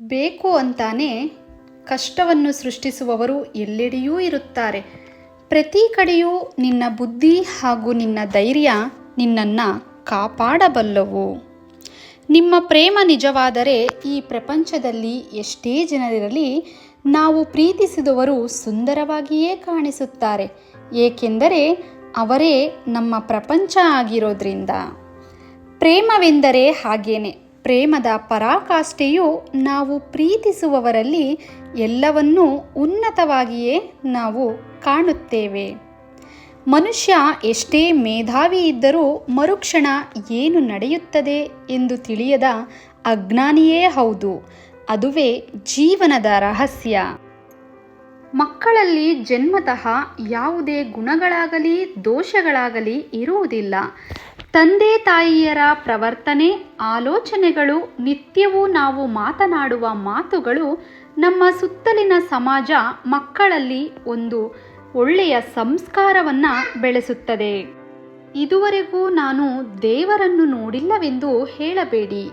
ಬೇಕು ಅಂತಾನೆ ಕಷ್ಟವನ್ನು ಸೃಷ್ಟಿಸುವವರು ಎಲ್ಲೆಡೆಯೂ ಇರುತ್ತಾರೆ. ಪ್ರತಿ ಕಡೆಯೂ ನಿನ್ನ ಬುದ್ಧಿ ಹಾಗೂ ನಿನ್ನ ಧೈರ್ಯ ನಿನ್ನನ್ನು ಕಾಪಾಡಬಲ್ಲವು. ನಿಮ್ಮ ಪ್ರೇಮ ನಿಜವಾದರೆ ಈ ಪ್ರಪಂಚದಲ್ಲಿ ಎಷ್ಟೇ ಜನರಿರಲಿ ನಾವು ಪ್ರೀತಿಸಿದವರು ಸುಂದರವಾಗಿಯೇ ಕಾಣಿಸುತ್ತಾರೆ. ಏಕೆಂದರೆ ಅವರೇ ನಮ್ಮ ಪ್ರಪಂಚ ಆಗಿರೋದ್ರಿಂದ. ಪ್ರೇಮವೆಂದರೆ ಹಾಗೇನೆ. ಪ್ರೇಮದ ಪರಾಕಾಷ್ಠೆಯು ನಾವು ಪ್ರೀತಿಸುವವರಲ್ಲಿ ಎಲ್ಲವನ್ನೂ ಉನ್ನತವಾಗಿಯೇ ನಾವು ಕಾಣುತ್ತೇವೆ. ಮನುಷ್ಯ ಎಷ್ಟೇ ಮೇಧಾವಿ ಇದ್ದರೂ ಮರುಕ್ಷಣ ಏನು ನಡೆಯುತ್ತದೆ ಎಂದು ತಿಳಿಯದ ಅಜ್ಞಾನಿಯೇ ಹೌದು, ಅದುವೇ ಜೀವನದ ರಹಸ್ಯ. ಮಕ್ಕಳಲ್ಲಿ ಜನ್ಮತಃ ಯಾವುದೇ ಗುಣಗಳಾಗಲಿ ದೋಷಗಳಾಗಲಿ ಇರುವುದಿಲ್ಲ. ತಂದೆ ತಾಯಿಯರ ಪ್ರವರ್ತನೆ, ಆಲೋಚನೆಗಳು, ನಿತ್ಯವೂ ನಾವು ಮಾತನಾಡುವ ಮಾತುಗಳು ನಮ್ಮ ಸುತ್ತಲಿನ ಸಮಾಜ ಮಕ್ಕಳಲ್ಲಿ ಒಂದು ಒಳ್ಳೆಯ ಸಂಸ್ಕಾರವನ್ನು ಬೆಳೆಸುತ್ತದೆ. ಇದುವರೆಗೂ ನಾನು ದೇವರನ್ನು ನೋಡಿಲ್ಲವೆಂದು ಹೇಳಬೇಡಿ.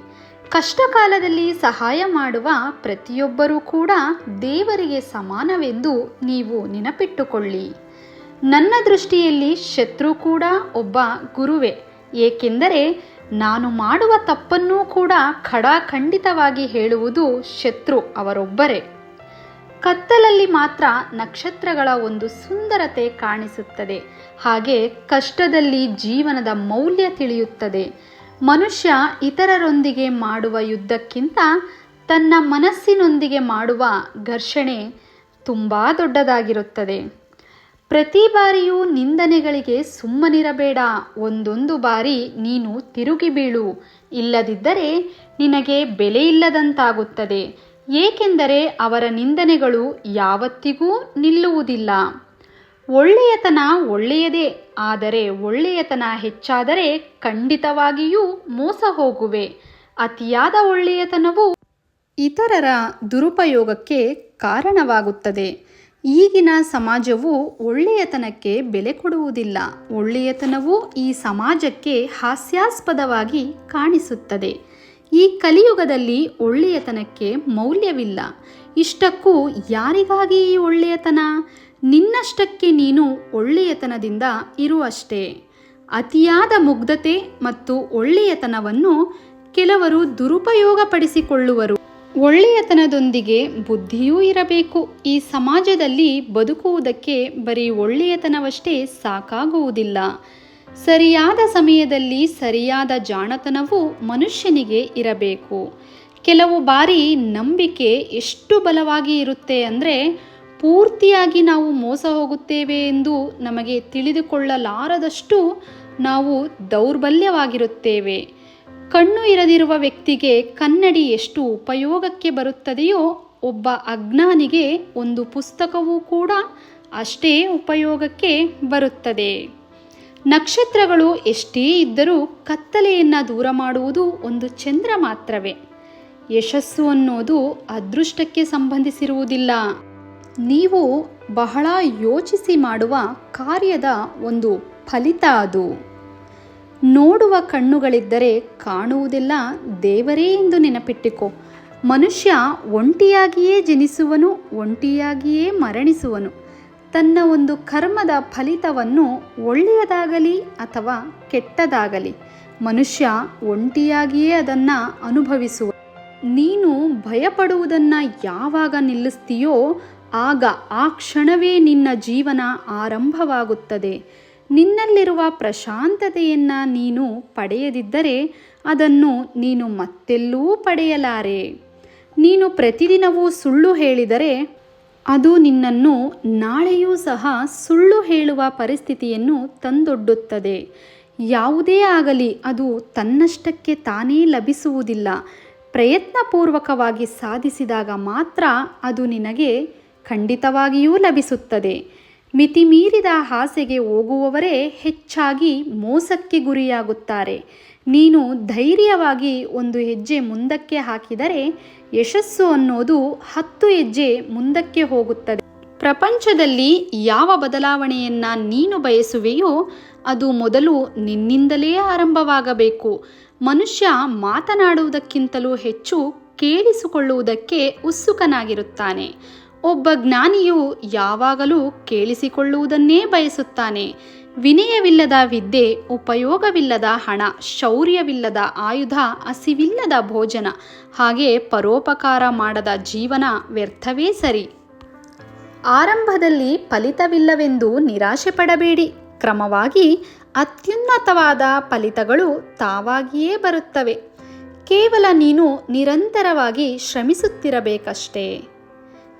ಕಷ್ಟಕಾಲದಲ್ಲಿ ಸಹಾಯ ಮಾಡುವ ಪ್ರತಿಯೊಬ್ಬರೂ ಕೂಡ ದೇವರಿಗೆ ಸಮಾನವೆಂದು ನೀವು ನೆನಪಿಟ್ಟುಕೊಳ್ಳಿ. ನನ್ನ ದೃಷ್ಟಿಯಲ್ಲಿ ಶತ್ರು ಕೂಡ ಒಬ್ಬ ಗುರುವೇ. ಏಕೆಂದರೆ ನಾನು ಮಾಡುವ ತಪ್ಪನ್ನೂ ಕೂಡ ಖಡಾಖಂಡಿತವಾಗಿ ಹೇಳುವುದು ಶತ್ರು ಅವರೊಬ್ಬರೇ. ಕತ್ತಲಲ್ಲಿ ಮಾತ್ರ ನಕ್ಷತ್ರಗಳ ಒಂದು ಸುಂದರತೆ ಕಾಣಿಸುತ್ತದೆ. ಹಾಗೆ ಕಷ್ಟದಲ್ಲಿ ಜೀವನದ ಮೌಲ್ಯ ತಿಳಿಯುತ್ತದೆ. ಮನುಷ್ಯ ಇತರರೊಂದಿಗೆ ಮಾಡುವ ಯುದ್ಧಕ್ಕಿಂತ ತನ್ನ ಮನಸ್ಸಿನೊಂದಿಗೆ ಮಾಡುವ ಘರ್ಷಣೆ ತುಂಬ ದೊಡ್ಡದಾಗಿರುತ್ತದೆ. ಪ್ರತಿ ಬಾರಿಯೂ ನಿಂದನೆಗಳಿಗೆ ಸುಮ್ಮನಿರಬೇಡ. ಒಂದೊಂದು ಬಾರಿ ನೀನು ತಿರುಗಿ ಬೀಳು. ಇಲ್ಲದಿದ್ದರೆ ನಿನಗೆ ಬೆಲೆಯಿಲ್ಲದಂತಾಗುತ್ತದೆ ಏಕೆಂದರೆ ಅವರ ನಿಂದನೆಗಳು ಯಾವತ್ತಿಗೂ ನಿಲ್ಲುವುದಿಲ್ಲ. ಒಳ್ಳೆಯತನ ಒಳ್ಳೆಯದೇ. ಆದರೆ ಒಳ್ಳೆಯತನ ಹೆಚ್ಚಾದರೆ ಖಂಡಿತವಾಗಿಯೂ ಮೋಸ ಹೋಗುವೆ. ಅತಿಯಾದ ಒಳ್ಳೆಯತನವು ಇತರರ ದುರುಪಯೋಗಕ್ಕೆ ಕಾರಣವಾಗುತ್ತದೆ. ಈಗಿನ ಸಮಾಜವು ಒಳ್ಳೆಯತನಕ್ಕೆ ಬೆಲೆ ಕೊಡುವುದಿಲ್ಲ. ಒಳ್ಳೆಯತನವು ಈ ಸಮಾಜಕ್ಕೆ ಹಾಸ್ಯಾಸ್ಪದವಾಗಿ ಕಾಣಿಸುತ್ತದೆ. ಈ ಕಲಿಯುಗದಲ್ಲಿ ಒಳ್ಳೆಯತನಕ್ಕೆ ಮೌಲ್ಯವಿಲ್ಲ. ಇಷ್ಟಕ್ಕೂ ಯಾರಿಗಾಗಿ ಈ ಒಳ್ಳೆಯತನ? ನಿನ್ನಷ್ಟಕ್ಕೆ ನೀನು ಒಳ್ಳೆಯತನದಿಂದ ಇರುವಷ್ಟೇ. ಅತಿಯಾದ ಮುಗ್ಧತೆ ಮತ್ತು ಒಳ್ಳೆಯತನವನ್ನು ಕೆಲವರು ದುರುಪಯೋಗಪಡಿಸಿಕೊಳ್ಳುವರು. ಒಳ್ಳೆಯತನದೊಂದಿಗೆ ಬುದ್ಧಿಯೂ ಇರಬೇಕು. ಈ ಸಮಾಜದಲ್ಲಿ ಬದುಕುವುದಕ್ಕೆ ಬರೀ ಒಳ್ಳೆಯತನವಷ್ಟೇ ಸಾಕಾಗುವುದಿಲ್ಲ. ಸರಿಯಾದ ಸಮಯದಲ್ಲಿ ಸರಿಯಾದ ಜಾಣತನವು ಮನುಷ್ಯನಿಗೆ ಇರಬೇಕು. ಕೆಲವು ಬಾರಿ ನಂಬಿಕೆ ಎಷ್ಟು ಬಲವಾಗಿ ಇರುತ್ತೆ ಅಂದರೆ ಪೂರ್ತಿಯಾಗಿ ನಾವು ಮೋಸ ಹೋಗುತ್ತೇವೆ ಎಂದು ನಮಗೆ ತಿಳಿದುಕೊಳ್ಳಲಾರದಷ್ಟು ನಾವು ದೌರ್ಬಲ್ಯವಾಗಿರುತ್ತೇವೆ. ಕಣ್ಣು ಇರದಿರುವ ವ್ಯಕ್ತಿಗೆ ಕನ್ನಡಿ ಎಷ್ಟು ಉಪಯೋಗಕ್ಕೆ ಬರುತ್ತದೆಯೋ ಒಬ್ಬ ಅಜ್ಞಾನಿಗೆ ಒಂದು ಪುಸ್ತಕವೂ ಕೂಡ ಅಷ್ಟೇ ಉಪಯೋಗಕ್ಕೆ ಬರುತ್ತದೆ. ನಕ್ಷತ್ರಗಳು ಎಷ್ಟೇ ಇದ್ದರೂ ಕತ್ತಲೆಯನ್ನು ದೂರ ಮಾಡುವುದು ಒಂದು ಚಂದ್ರ ಮಾತ್ರವೇ. ಯಶಸ್ಸು ಅನ್ನೋದು ಅದೃಷ್ಟಕ್ಕೆ ಸಂಬಂಧಿಸಿರುವುದಿಲ್ಲ. ನೀವು ಬಹಳ ಯೋಚಿಸಿ ಮಾಡುವ ಕಾರ್ಯದ ಒಂದು ಫಲಿತ ಅದು. ನೋಡುವ ಕಣ್ಣುಗಳಿದ್ದರೆ ಕಾಣುವುದೆಲ್ಲ, ದೇವರೇ ಎಂದು ನೆನಪಿಟ್ಟಿಕೋ. ಮನುಷ್ಯ ಒಂಟಿಯಾಗಿಯೇ ಜನಿಸುವನು, ಒಂಟಿಯಾಗಿಯೇ ಮರಣಿಸುವನು. ತನ್ನ ಒಂದು ಕರ್ಮದ ಫಲಿತವನ್ನು ಒಳ್ಳೆಯದಾಗಲಿ ಅಥವಾ ಕೆಟ್ಟದಾಗಲಿ, ಮನುಷ್ಯ ಒಂಟಿಯಾಗಿಯೇ ಅದನ್ನು ಅನುಭವಿಸುವ. ನೀನು ಭಯಪಡುವುದನ್ನು ಯಾವಾಗ ನಿಲ್ಲಿಸ್ತೀಯೋ, ಆಗ ಆ ಕ್ಷಣವೇ ನಿನ್ನ ಜೀವನ ಆರಂಭವಾಗುತ್ತದೆ. ನಿನ್ನಲ್ಲಿರುವ ಪ್ರಶಾಂತತೆಯನ್ನು ನೀನು ಪಡೆಯದಿದ್ದರೆ ಅದನ್ನು ನೀನು ಮತ್ತೆಲ್ಲೂ ಪಡೆಯಲಾರೆ. ನೀನು ಪ್ರತಿದಿನವೂ ಸುಳ್ಳು ಹೇಳಿದರೆ ಅದು ನಿನ್ನನ್ನು ನಾಳೆಯೂ ಸಹ ಸುಳ್ಳು ಹೇಳುವ ಪರಿಸ್ಥಿತಿಯನ್ನು ತಂದೊಡ್ಡುತ್ತದೆ. ಯಾವುದೇ ಆಗಲಿ ಅದು ತನ್ನಷ್ಟಕ್ಕೆ ತಾನೇ ಲಭಿಸುವುದಿಲ್ಲ. ಪ್ರಯತ್ನಪೂರ್ವಕವಾಗಿ ಸಾಧಿಸಿದಾಗ ಮಾತ್ರ ಅದು ನಿನಗೆ ಖಂಡಿತವಾಗಿಯೂ ಲಭಿಸುತ್ತದೆ. ಮಿತಿಮೀರಿದ ಆಸೆಗೆ ಹೋಗುವವರೇ ಹೆಚ್ಚಾಗಿ ಮೋಸಕ್ಕೆ ಗುರಿಯಾಗುತ್ತಾರೆ. ನೀನು ಧೈರ್ಯವಾಗಿ ಒಂದು ಹೆಜ್ಜೆ ಮುಂದಕ್ಕೆ ಹಾಕಿದರೆ ಯಶಸ್ಸು ಅನ್ನೋದು ಹತ್ತು ಹೆಜ್ಜೆ ಮುಂದಕ್ಕೆ ಹೋಗುತ್ತದೆ. ಪ್ರಪಂಚದಲ್ಲಿ ಯಾವ ಬದಲಾವಣೆಯನ್ನು ನೀನು ಬಯಸುವೆಯೋ ಅದು ಮೊದಲು ನಿನ್ನಿಂದಲೇ ಆರಂಭವಾಗಬೇಕು. ಮನುಷ್ಯ ಮಾತನಾಡುವುದಕ್ಕಿಂತಲೂ ಹೆಚ್ಚು ಕೇಳಿಸಿಕೊಳ್ಳುವುದಕ್ಕೆ ಉತ್ಸುಕನಾಗಿರುತ್ತಾನೆ. ಒಬ್ಬ ಜ್ಞಾನಿಯು ಯಾವಾಗಲೂ ಕೇಳಿಸಿಕೊಳ್ಳುವುದನ್ನೇ ಬಯಸುತ್ತಾನೆ. ವಿನಯವಿಲ್ಲದ ವಿದ್ಯೆ, ಉಪಯೋಗವಿಲ್ಲದ ಹಣ, ಶೌರ್ಯವಿಲ್ಲದ ಆಯುಧ, ಹಸಿವಿಲ್ಲದ ಭೋಜನ, ಹಾಗೆ ಪರೋಪಕಾರ ಮಾಡದ ಜೀವನ ವ್ಯರ್ಥವೇ ಸರಿ. ಆರಂಭದಲ್ಲಿ ಫಲಿತವಿಲ್ಲವೆಂದು ನಿರಾಶೆ ಪಡಬೇಡಿ ಕ್ರಮವಾಗಿ ಅತ್ಯುನ್ನತವಾದ ಫಲಿತಗಳು ತಾವಾಗಿಯೇ ಬರುತ್ತವೆ. ಕೇವಲ ನೀನು ನಿರಂತರವಾಗಿ ಶ್ರಮಿಸುತ್ತಿರಬೇಕಷ್ಟೇ.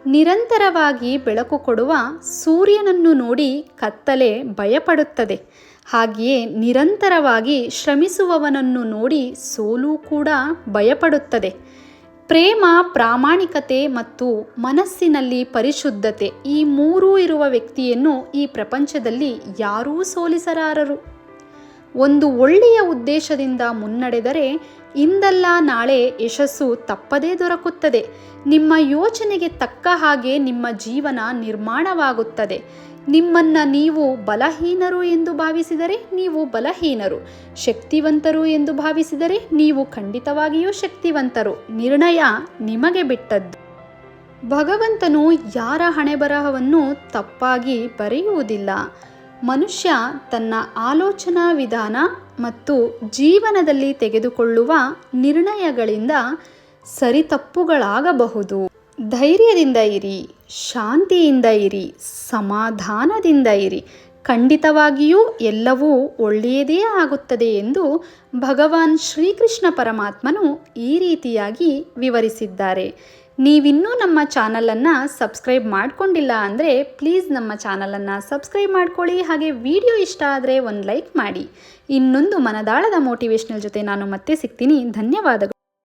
ನಿರಂತರವಾಗಿ ಬೆಳಕು ಕೊಡುವ ಸೂರ್ಯನನ್ನು ನೋಡಿ ಕತ್ತಲೆ ಭಯಪಡುತ್ತದೆ. ಹಾಗೆಯೇ ನಿರಂತರವಾಗಿ ಶ್ರಮಿಸುವವನನ್ನು ನೋಡಿ ಸೋಲು ಕೂಡ ಭಯಪಡುತ್ತದೆ. ಪ್ರೇಮ, ಪ್ರಾಮಾಣಿಕತೆ ಮತ್ತು ಮನಸ್ಸಿನಲ್ಲಿ ಪರಿಶುದ್ಧತೆ ಈ ಮೂರೂ ಇರುವ ವ್ಯಕ್ತಿಯನ್ನು ಈ ಪ್ರಪಂಚದಲ್ಲಿ ಯಾರೂ ಸೋಲಿಸಲಾರರು ಒಂದು ಒಳ್ಳೆಯ ಉದ್ದೇಶದಿಂದ ಮುನ್ನಡೆದರೆ ಇಂದಲ್ಲ ನಾಳೆ ಯಶಸ್ಸು ತಪ್ಪದೇ ದೊರಕುತ್ತದೆ. ನಿಮ್ಮ ಯೋಚನೆಗೆ ತಕ್ಕ ಹಾಗೆ ನಿಮ್ಮ ಜೀವನ ನಿರ್ಮಾಣವಾಗುತ್ತದೆ. ನಿಮ್ಮನ್ನು ನೀವು ಬಲಹೀನರು ಎಂದು ಭಾವಿಸಿದರೆ ನೀವು ಬಲಹೀನರು. ಶಕ್ತಿವಂತರು ಎಂದು ಭಾವಿಸಿದರೆ ನೀವು ಖಂಡಿತವಾಗಿಯೂ ಶಕ್ತಿವಂತರು. ನಿರ್ಣಯ ನಿಮಗೆ ಬಿಟ್ಟದ್ದು. ಭಗವಂತನು ಯಾರ ಹಣೆಬರಹವನ್ನು ತಪ್ಪಾಗಿ ಬರೆಯುವುದಿಲ್ಲ. ಮನುಷ್ಯ ತನ್ನ ಆಲೋಚನಾ ವಿಧಾನ ಮತ್ತು ಜೀವನದಲ್ಲಿ ತೆಗೆದುಕೊಳ್ಳುವ ನಿರ್ಣಯಗಳಿಂದ ಸರಿತಪ್ಪುಗಳಾಗಬಹುದು. ಧೈರ್ಯದಿಂದ ಇರಿ, ಶಾಂತಿಯಿಂದ ಇರಿ, ಸಮಾಧಾನದಿಂದ ಇರಿ. ಖಂಡಿತವಾಗಿಯೂ ಎಲ್ಲವೂ ಒಳ್ಳೆಯದೇ ಆಗುತ್ತದೆ ಎಂದು ಭಗವಾನ್ ಶ್ರೀಕೃಷ್ಣ ಪರಮಾತ್ಮನು ಈ ರೀತಿಯಾಗಿ ವಿವರಿಸಿದ್ದಾರೆ. ನೀವಿನ್ನೂ ನಮ್ಮ ಚಾನಲನ್ನು ಸಬ್ಸ್ಕ್ರೈಬ್ ಮಾಡಿಕೊಂಡಿಲ್ಲ ಅಂದರೆ ಪ್ಲೀಸ್ ನಮ್ಮ ಚಾನಲನ್ನು ಸಬ್ಸ್ಕ್ರೈಬ್ ಮಾಡ್ಕೊಳ್ಳಿ, ಹಾಗೆ ವಿಡಿಯೋ ಇಷ್ಟ ಆದರೆ ಒಂದು ಲೈಕ್ ಮಾಡಿ. ಇನ್ನೊಂದು ಮನದಾಳದ ಮೋಟಿವೇಶ್ನಲ್ ಜೊತೆ ನಾನು ಮತ್ತೆ ಸಿಗ್ತೀನಿ. ಧನ್ಯವಾದಗಳು.